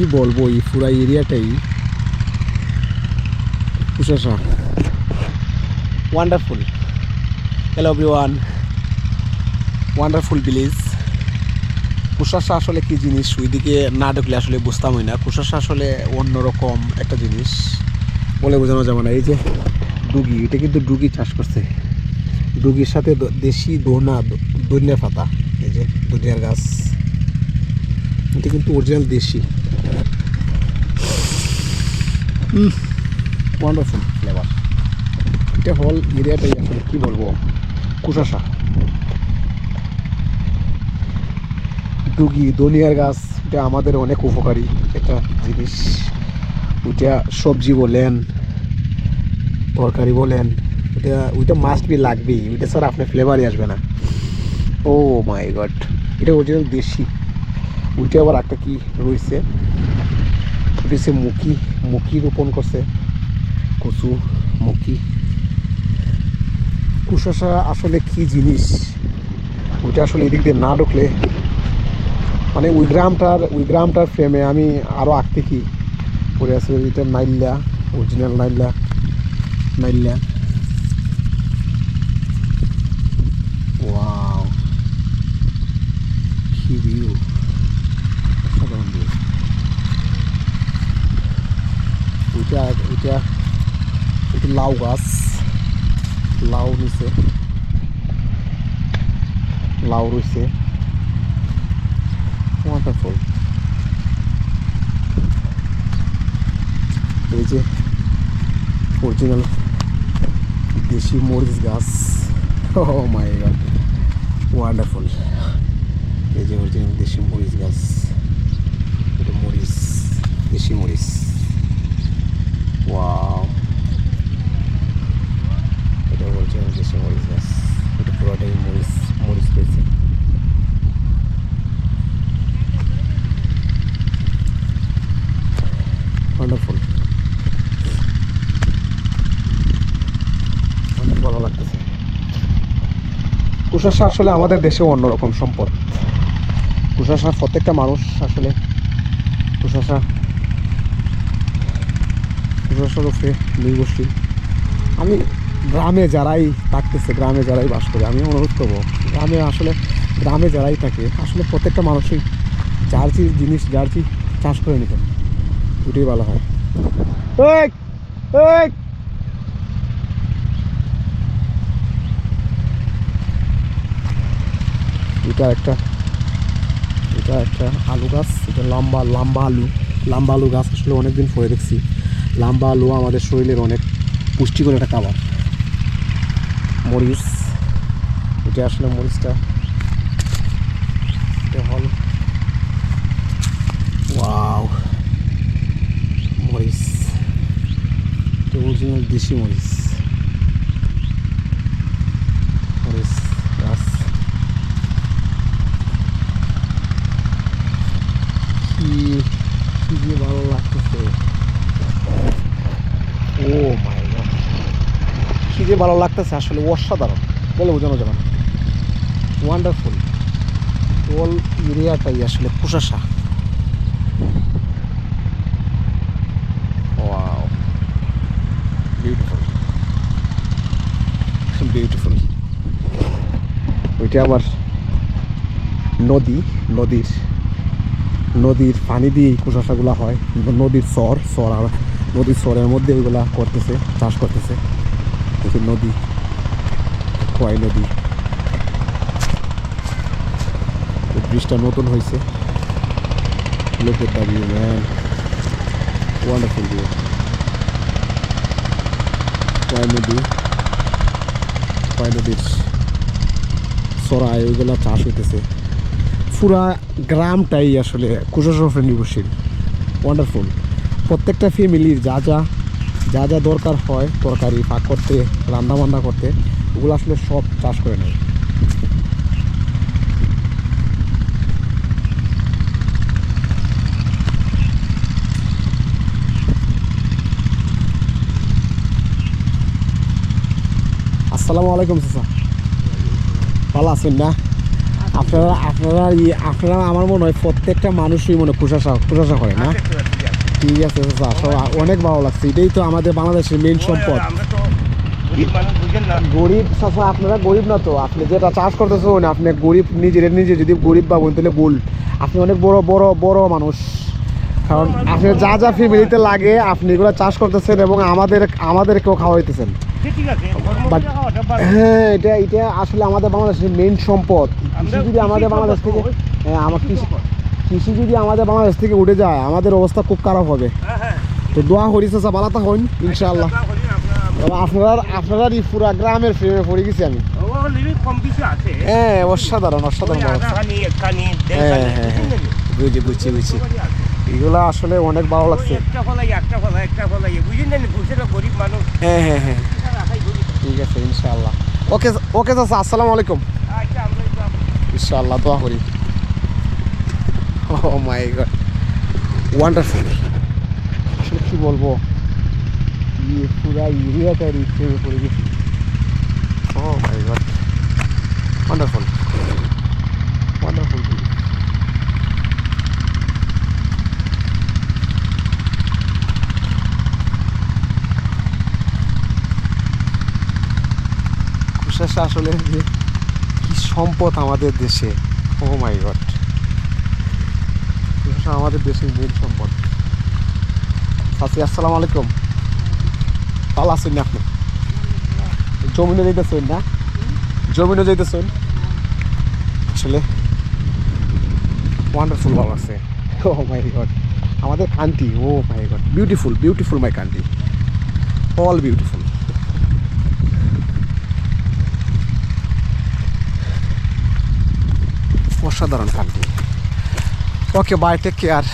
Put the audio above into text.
কি বলব এই পুরা এরিয়াটাই? Wonderful hello one wonderful village কুশাসা আসলে কি জিনিস? ওইদিকে না ঢুকলে আসলে বুঝতামই না। কুশাসা আসলে অন্যরকম একটা জিনিস। বলে বোঝানো যাবে না। এই যে ডুগি, এটা কিন্তু ডুগি চাষ করছে। ডুগির সাথে দেশি দোনা দৈন্যা পাতা। এই যে দুনিয়ার গাছ। এটা কিন্তু অরিজিনাল দেশি। ওয়ান্ডারফুল ফ্লেভার এটা হল এরিয়াটাই আসলে কি বলব? কুশাসা। ডুগি দনিয়ার গাছ, এটা আমাদের অনেক উপকারী একটা জিনিস। ওইটা সবজি বলেন, তরকারি বলেন, ওইটা ওইটা মাস্ট বি লাগবেই। ওইটা স্যার আপনার ফ্লেভারই আসবে না। ও মাই গড এটা অরিজিনাল দেশি। ওইটা আবার একটা কি রয়েছে? হচ্ছে মুখি মুখি রোপণ করছে। কচু, মুখি। কুশাসা আসলে কি জিনিস? ওইটা আসলে এদিক দিয়ে না ঢুকলে মানে ওই গ্রামটার ওই গ্রামটার ফ্রেমে আমি আরও আঁকতে কি? পড়ে আছে এটা নাইল্লা অরিজিনাল নাইল্লা নাইল্লা ওয়াও কি ভিউ অসাধারণ ভিউ ওইটা ওইটা ওইটা লাউ গাছ। লাউ নিচে লাউ রয়েছে ওয়াটারফল এই যে অরিজিনাল দেশি মরিচ গাছ। ও মাই গড ওয়ান্ডারফুল এই যে অরিজিনাল দেশি মরিচ গাছ। এটা মরিচ, দেশি মরিচ ওয়াও এটা অরিজিনাল দেশি মরিচ গাছ এটা পুরোটাই মরিচ মরিচ রয়েছে ওয়ান্ডারফুল অনেক ভালো লাগতেছে। কুশাসা আসলে আমাদের দেশেও অন্যরকম সম্পদ। কুশাসা প্রত্যেকটা মানুষ আসলে কুশাসা কুশাসার উপরে নির্ভরশীল আমি গ্রামে যারাই থাকতেছে গ্রামে যারাই বাস করে আমি অনুরোধ করব গ্রামে আসলে গ্রামে যারাই থাকে আসলে প্রত্যেকটা মানুষই যার জিনিস যার চাষ করে নিতেন। ওটাই ভালো হয়। এটা একটা এটা একটা আলু গাছ এটা লম্বা লম্বা আলু লম্বা আলু গাছ আসলে অনেকদিন পরে দেখছি। লম্বা আলু আমাদের শরীরের অনেক পুষ্টিকর একটা খাবার। মরিচ এটা আসলে মরিচটা এটা হল ওয়াও মরিচ এটা অরিজিনাল দেশি মরিচ। মরিচ, গাছ। কি ভালো লাগতেছে? ও মাই কি যে ভালো লাগতেছে আসলে? অসাধারণ। বলে বোঝানো যাবে না। ওয়ান্ডারফুল অল এরিয়াটাই আসলে কুশাসা ওয়াও বিউটিফুল বিউটিফুল ওইটা আবার নদী, নদীর নদীর পানি দিয়ে কুশাসাগুলো হয় নদীর চর চর আর নদীর চরের মধ্যে ওইগুলা করতেছে, চাষ করতেছে। নদী, খোয়াই নদী। ব্রিজটা নতুন হয়েছে। At the view man wonderful view Khowai নদী, খোয়াই নদীর চড়াই ওইগুলা চাষ হইতেছে। পুরা গ্রামটাই আসলে কুশাসফরে নির্ভরশীল। ওয়ান্ডারফুল প্রত্যেকটা ফ্যামিলির যা যা যা যা দরকার হয়, তরকারি পাক করতে রান্না বান্না করতে ওগুলো আসলে সব চাষ করে নেয়। আসসালামু আলাইকুম, চাচা। ভালো আছেন না? আপনারা আপনারা আপনারা আমার মনে হয় প্রত্যেকটা মানুষই মনে প্রশংসা প্রশংসা করে না? ঠিক আছে চাচা অনেক ভালো লাগছে। এটাই তো আমাদের বাংলাদেশের মেইন সম্পদ। গরিব চাচা আপনারা গরিব না তো? আপনি যেটা চাষ করতেছেন আপনি গরিব নিজের নিজে যদি গরিব ভাবেন তাহলে ভুল। আপনি অনেক বড় বড় বড় মানুষ। কারণ আপনি যা যা ফ্যামিলিতে লাগে আপনি এগুলো চাষ করতেছেন এবং আমাদের আমাদেরকেও খাওয়াইতেছেন। হ্যাঁ এটা এটা আসলে আমাদের বাংলাদেশের মেইন সম্পদ। কৃষি যদি আমাদের বাংলাদেশ থেকে হ্যাঁ আমার কৃষি কৃষি যদি আমাদের বাংলাদেশ থেকে উঠে যায় আমাদের অবস্থা খুব খারাপ হবে। হ্যাঁ, হ্যাঁ। তো দোয়া করি চাচা বালাতা হন ইনশাআল্লাহ। এবং আপনারা আপনারা এই পুরা গ্রামের প্রেমে পড়ে গেছি আমি। হ্যাঁ অসাধারণ অসাধারণ হ্যাঁ হ্যাঁ বুঝলেন বুঝছি বুঝছি। এগুলো আসলে অনেক ভালো লাগছে। একটা ফলাই, একটা ফলাই, একটা ফলাই, না? গরিব মানুষ। হ্যাঁ হ্যাঁ হ্যাঁ। ঠিক আছে, ইনশাআল্লাহ। ওকে ওকে চাচা, আসসালামু আলাইকুম। ইনশাআল্লাহ, দোয়া করি। ও মাই গড ওয়ান্ডারফুল আসলে কি বলব ইয়ে পুরা এরিয়াটা রিক্সে করে গেছি oh my god wonderful wonderful কুশাসা আসলে যে কি সম্পদ আমাদের দেশে। ও মাই গড আমাদের দেশের মেন সম্পদ। সাসি, আসসালামু আলাইকুম। ভালো আছেন না আপনি? জমিনে যেতেছেন না? জমিনে যেতেছেন আসলে ওয়ান্ডারফুল ভালো আছে। ও মাই গড আমাদের country oh my god beautiful beautiful my country all beautiful অসাধারণ country okay bye take care